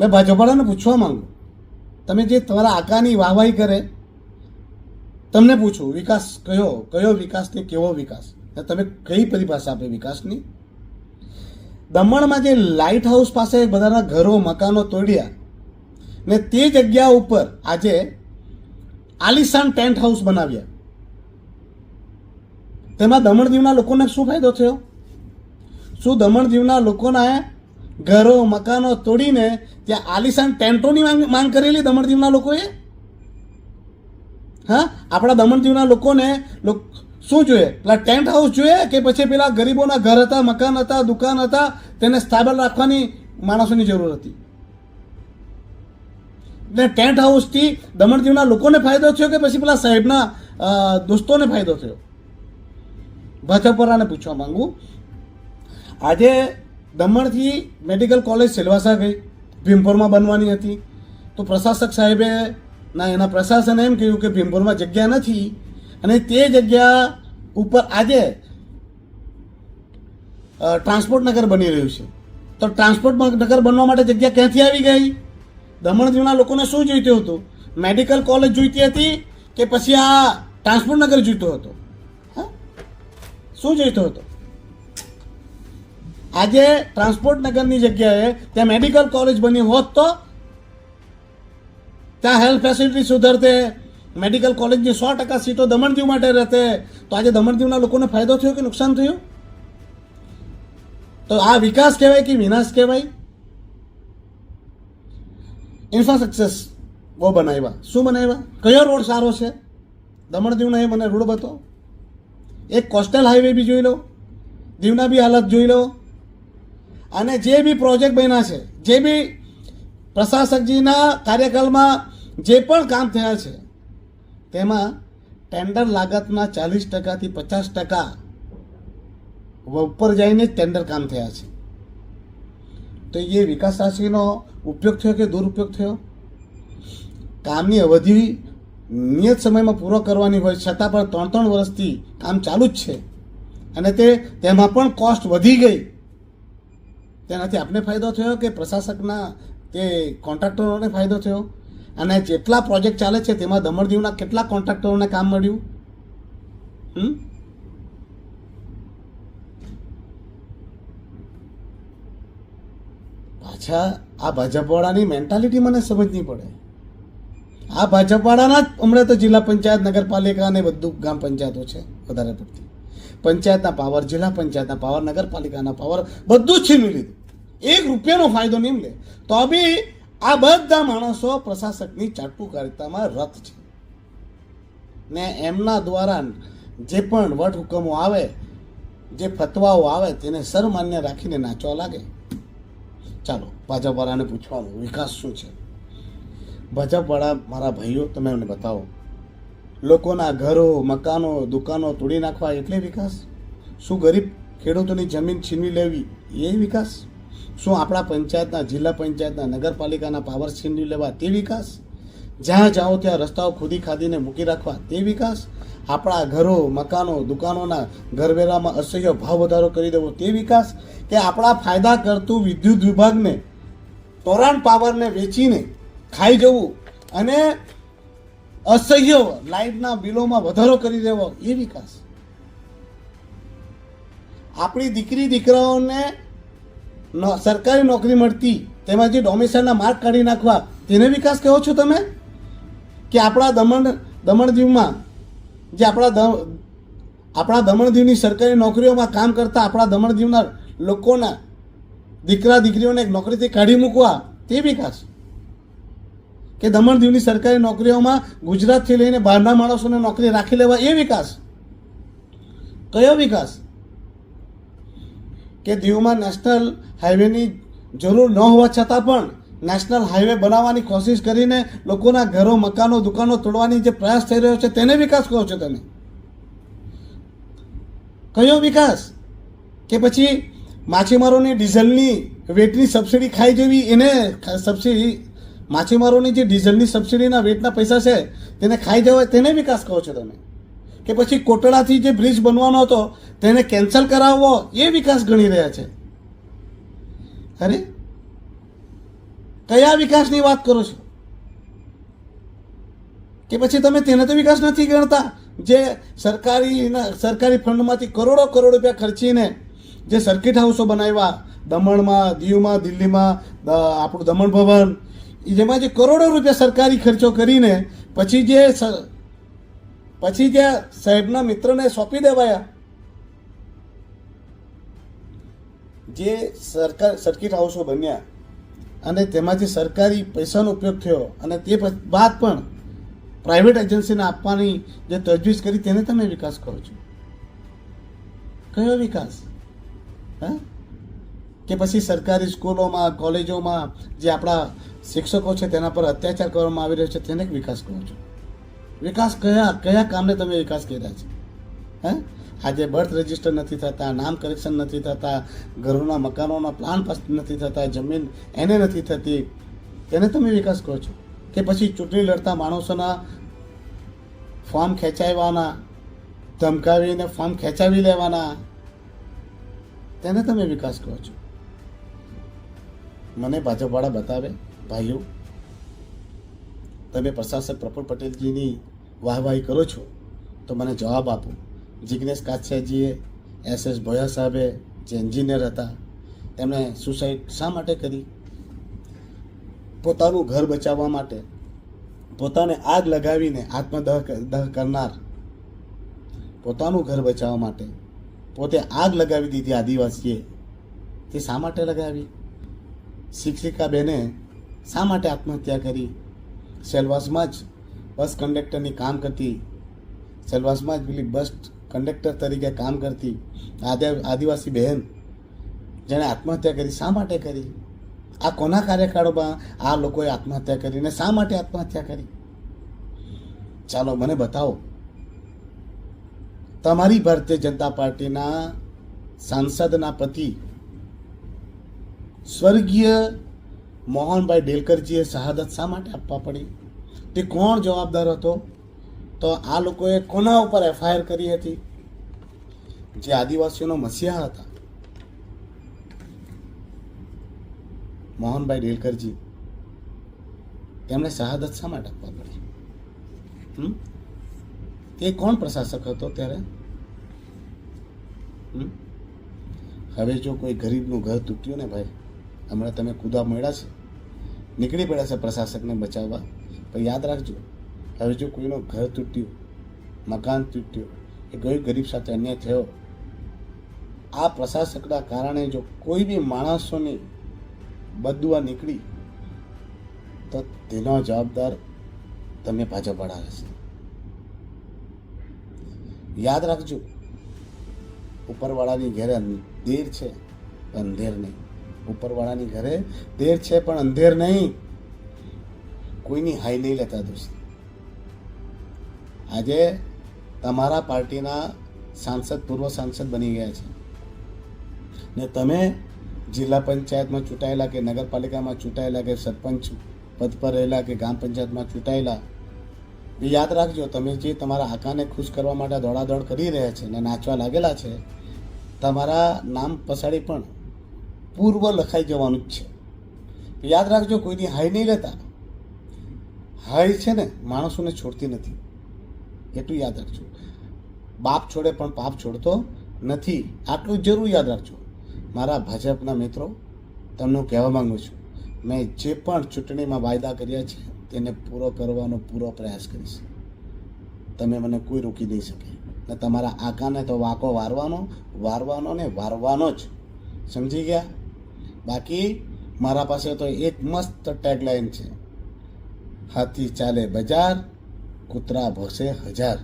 મેં ભાજપાને પૂછવા માંગુ. તમે જે તમારા આકાની વાહવાહી કરે, તમને પૂછું, વિકાસ કયો કયો વિકાસ ને કેવો વિકાસ? તમે કઈ પરિભાષા આપે વિકાસની? દમણમાં જે લાઇટ હાઉસ પાસે બધાના ઘરો, મકાનો તોડ્યા, ને તે જગ્યા ઉપર આજે આલિશાન ટેન્ટ હાઉસ બનાવ્યા. તેમાં દમણ દીવના લોકોને શું ફાયદો થયો? શું દમણ દીવના લોકોના ઘરો, મકાનો તોડીને ત્યાં આલિશાન ટેન્ટોની માંગ માંગ કરેલી દમણ દીવના લોકોએ? હા? આપણા દમણ દીવના લોકોને લોક- શું જોઈએ? પેલા ટેન્ટ હાઉસ જોઈએ કે પછી પેલા ગરીબોના ઘર હતા, મકાન હતા, દુકાન હતા, તેને સ્ટેબલ રાખવાની માણસોની જરૂર હતી? ને ટેન્ટ હાઉસથી દમણ દીવના લોકોને ફાયદો થયો કે પછી પેલા સાહેબના દોસ્તોને ફાયદો થયો? ભાજપવાળાને પૂછવા માંગુ. આજે દમણથી મેડિકલ કોલેજ સિલવાસા ગઈ ભીમપુરમાં બનવાની હતી. તો પ્રશાસક સાહેબે ના એના પ્રશાસને એમ કહ્યું કે ભીમપુરમાં જગ્યા નથી અને તે જગ્યા ઉપર આજે ટ્રાન્સપોર્ટ નગર બની રહ્યું છે. તો ટ્રાન્સપોર્ટ નગર બનવા માટે જગ્યા ક્યાંથી આવી ગઈ? દમણ લોકોને શું જોઈતું હતું? મેડિકલ કોલેજ જોઈતી હતી કે પછી આ ટ્રાન્સપોર્ટ નગર જોઈતો હતો? હા? શું જોઈતો હતો? આજે ટ્રાન્સપોર્ટ નગરની જગ્યાએ ત્યાં મેડિકલ કોલેજ બની હોત તો ત્યાં હેલ્થ ફેસિલિટી સુધરતે, મેડિકલ કોલેજની સો ટકા સીટો દમણ દીવ માટે રહેતે, તો આજે દમણ દીવના લોકોને ફાયદો થયો કે નુકસાન થયું? તો આ વિકાસ કહેવાય કે વિનાશ કહેવાય? ઇન્ફ્રાસ્ટ્રક્ચર્સ બહુ બનાવ્યા. શું બનાવ્યા? કયો રોડ સારો છે? દમણ દીવનો એ મને રોડ બતાવો. એક કોસ્ટલ હાઈવે બી જોઈ લો. દીવના બી હાલત જોઈ લો. અને જે બી પ્રોજેક્ટ બન્યા છે, જે બી પ્રશાસકજીના કાર્યકાળમાં જે પણ કામ થયા છે, તેમાં ટેન્ડર લાગતના ચાલીસ ટકાથી પચાસ ટકા ઉપર જઈને જ ટેન્ડર કામ થયા છે. તો એ વિકાસ રાશિનો ઉપયોગ થયો કે દુરુપયોગ થયો? કામની અવધિ નિયત સમયમાં પૂરો કરવાની હોય, છતાં પણ ત્રણ ત્રણ વર્ષથી કામ ચાલુ જ છે. અને તે, તેમાં પણ કોસ્ટ વધી ગઈ. તેનાથી આપને ફાયદો થયો કે પ્રશાસકના કે કોન્ટ્રાક્ટરોને ફાયદો થયો? અને જેટલા પ્રોજેક્ટ ચાલે છે, તેમાં દમણ દીવના કેટલા કોન્ટ્રાક્ટરોને કામ મળ્યું? હમ? પાછા આ ભાજપવાળાની મેન્ટાલિટી મને સમજ નહીં પડે. આ ભાજપવાળાના જ હમણાં તો જિલ્લા પંચાયત, નગરપાલિકા અને બધું ગામ પંચાયતો છે વધારે પડતી. પંચાયતના પાવર જિલ્લા પંચાયતના પાવર નગરપાલિકાના પાવર બધું જ છીનવી લીધું. એક રૂપિયાનો ફાયદો નહીં લે તો બી આ બધા માણસો પ્રશાસકની ચાટુકારિતામાં રથ છે. ને એમના દ્વારા જે પણ વટહુકમો આવે, જે ફતવાઓ આવે, તેને સર્વમાન્ય રાખીને નાચવા લાગે. ચાલો, ભાજપવાળાને પૂછવાનું, વિકાસ શું છે? ભાજપવાળા, મારા ભાઈઓ, તમે એમને બતાવો. લોકોના ઘરો, મકાનો, દુકાનો તોડી નાખવા એટલે વિકાસ? શું ગરીબ ખેડૂતોની જમીન છીનવી લેવી, એ વિકાસ? શું આપણા પંચાયતના, જિલ્લા પંચાયતના, નગરપાલિકાના પાવર છીનવી લેવા તે વિકાસ? જ્યાં જાઓ ત્યાં રસ્તાઓ ખોદી ખાદીને મૂકી રાખવા તે વિકાસ? આપણા ઘરો, મકાનો, દુકાનોના ઘરવેરામાં અસહ્ય ભાવ વધારો કરી દેવો તે વિકાસ? કે આપણા ફાયદા કરતું વિદ્યુત વિભાગને, તોરણ પાવરને વેચીને ખાઈ જવું અને અસહ્ય લાઇટના બિલોમાં વધારો કરી દેવો એ વિકાસ? આપણી દીકરી દીકરાઓને સરકારી નોકરી મળતી, તેમાં જે ડોમિસાઇલના માર્ક કાઢી નાખવા, તેને વિકાસ કહો છો તમે? કે આપણા દમણ દમણ દીવમાં જે આપણા આપણા દમણ દીવની સરકારી નોકરીઓમાં કામ કરતા આપણા દમણ દીવના લોકોના દીકરા, દીકરીઓને નોકરીથી કાઢી મૂકવા, તે વિકાસ. કે દમણ દીવની સરકારી નોકરીઓમાં ગુજરાતથી લઈને બહારના માણસોને નોકરી રાખી લેવા, એ વિકાસ. કયો વિકાસ? કે દીવમાં નેશનલ હાઈવેની જરૂર ન હોવા છતાં પણ નેશનલ હાઈવે બનાવવાની કોશિશ કરીને લોકોના ઘરો, મકાનો, દુકાનો તોડવાની જે પ્રયાસ થઈ રહ્યો છે, તેને વિકાસ કહો છો તમે? કયો વિકાસ? કે પછી માછીમારોની ડીઝલની વેટની સબસિડી ખાઈ જેવી એને સબસિડી, માછીમારોની જે ડીઝલની સબસિડીના વેટના પૈસા છે, તેને ખાઈ જવાય, તેને વિકાસ કહો છો તમે? કે પછી કોટડાથી જે બ્રિજ બનવાનો હતો, તેને કેન્સલ કરાવવો, એ વિકાસ ગણી રહ્યા છે. અરે? કયા વિકાસની વાત કરો છો? કે પછી તમે તેને તો વિકાસ નથી ગણતા, જે સરકારી સરકારી ફંડમાંથી કરોડો, કરોડ રૂપિયા ખર્ચીને જે સર્કિટ હાઉસો બનાવ્યા, દમણમાં, દીવમાં, દિલ્હીમાં આપણું દમણ ભવન જેમાં જે કરોડો રૂપિયા સરકારી ખર્ચો કરીને, પછી જે પછી જે સાહેબના મિત્રને સોંપી દેવાયા. જે સરકાર સર્કિટ હાઉસો બન્યા અને તેમાંથી સરકારી પૈસાનો ઉપયોગ થયો અને તે બાદ પણ પ્રાઇવેટ એજન્સીને આપવાની જે તજવીજ કરી તેને તમે વિકાસ કરો છો. કયો વિકાસ? હા? કે પછી સરકારી સ્કૂલોમાં, કોલેજોમાં જે આપણા શિક્ષકો છે તેના પર અત્યાચાર કરવામાં આવી રહ્યો છે, તેને વિકાસ કરો છો? વિકાસ કયા કયા કામને તમે વિકાસ કર્યા છે? હે? આજે બર્થ રજિસ્ટર નથી થતા, નામ કરેક્શન નથી થતા, ઘરોના મકાનોના પ્લાન નથી થતા, જમીન એને નથી થતી. તેને તમે વિકાસ કહો છો? કે પછી ચૂંટણી લડતા માણસોના ફોર્મ ખેંચાવવાના ધમકાવીને ફોર્મ ખેંચાવી લેવાના, તેને તમે વિકાસ કહો છો? મને ભાજપવાળા બતાવે, ભાઈઓ તમે પ્રશાસક પ્રફુલ પટેલજીની વાહવાહી કરો છો, તો મને જવાબ આપો. જિગ્નેશ કાછિયાજીએ એસ એસ ભોયા સાહેબે જે એન્જિનિયર હતા, તેમણે સુસાઇડ શા માટે કરી? પોતાનું ઘર બચાવવા માટે પોતાને આગ લગાવીને આત્મદહ દહ કરનાર પોતાનું ઘર બચાવવા માટે પોતે આગ લગાવી દીધી આદિવાસીએ. તે શા માટે લગાવી? શિક્ષિકા બેને શા માટે આત્મહત્યા કરી? સેલવાસમાં જ બસ કંડક્ટરની કામ કરતી. સેલવાસમાં જ પેલી બસ કંડક્ટર તરીકે કામ કરતી. આદિવાસી બહેન જેણે આત્મહત્યા કરી, શા માટે કરી? આ કોના કાર્યકાળોમાં આ લોકોએ આત્મહત્યા કરીને શા માટે આત્મહત્યા કરી? ચાલો મને બતાવો. તમારી ભારતીય જનતા પાર્ટીના સાંસદના પતિ સ્વર્ગીય મોહનભાઈ ડેલકરજીએ શહાદત શા માટે આપવા પડી? તે કોણ જવાબદાર હતો? તો આ લોકોએ કોના ઉપર એફઆઈઆર કરી હતી? જે આદિવાસીઓનો મસીહા હતા. મોહનભાઈ ડેલકરજી તેમણે શહાદત શા માટે આપવા પડી? તે કોણ પ્રશાસક હતો ત્યારે? હવે જો કોઈ ગરીબનું ઘર તૂટ્યું ને ભાઈ, હમણાં તમે કુદા મળ્યા છે? નીકળી પડ્યા છે પ્રશાસકને બચાવવા પણ યાદ રાખજો, હવે જો કોઈનો ઘર તૂટ્યું, મકાન તૂટ્યું, એ કોઈ ગરીબ સાથે અન્યાય થયો, આ પ્રશાસકના કારણે જો કોઈ બી માણસોની બદુઆ નીકળી, તો તેનો જવાબદાર તમે ભાજપવાળા હશે યાદ રાખજો, ઉપરવાળાની ઘેરે દેર છે અંધેર નહીં. ઉપરવાળાની ઘરે દેર છે પણ અંધેર નહીં. કોઈની હાઈ નહીં લેતા દોસ્ત. આજે તમારા પાર્ટીના સાંસદ, પૂર્વ સાંસદ બની ગયા છે. ને તમે જિલ્લા પંચાયતમાં ચૂંટાયેલા કે નગરપાલિકામાં ચૂંટાયેલા કે સરપંચ પદ પર રહેલા કે ગ્રામ પંચાયતમાં ચૂંટાયેલા, એ યાદ રાખજો, તમે જે તમારા આકાને ખુશ કરવા માટે દોડાદોડ કરી રહ્યા છે ને નાચવા લાગેલા છે, તમારા નામ પછાડી પણ પૂર્વ લખાઈ જવાનું જ છે. યાદ રાખજો, કોઈની હાઈ નહીં લેતા. હાઈ છે ને, માણસોને છોડતી નથી. એટલું યાદ રાખજો. બાપ છોડે પણ પાપ છોડતો નથી. આટલું જરૂર યાદ રાખજો. મારા ભાજપના મિત્રો, તમને કહેવા માગું છું, મેં જે પણ ચૂંટણીમાં વાયદા કર્યા છે, તેને પૂરો કરવાનો પૂરો પ્રયાસ કરીશ. તમે મને કોઈ રોકી નહીં શકે. ને તમારા આકાને તો વાંકો વારવાનો વારવાનો ને વારવાનો જ. સમજી ગયા? બાકી મારા પાસે તો એક મસ્ત ટેગલાઇન છે. હાથી ચાલે બજાર કૂતરા ભોસે હજાર.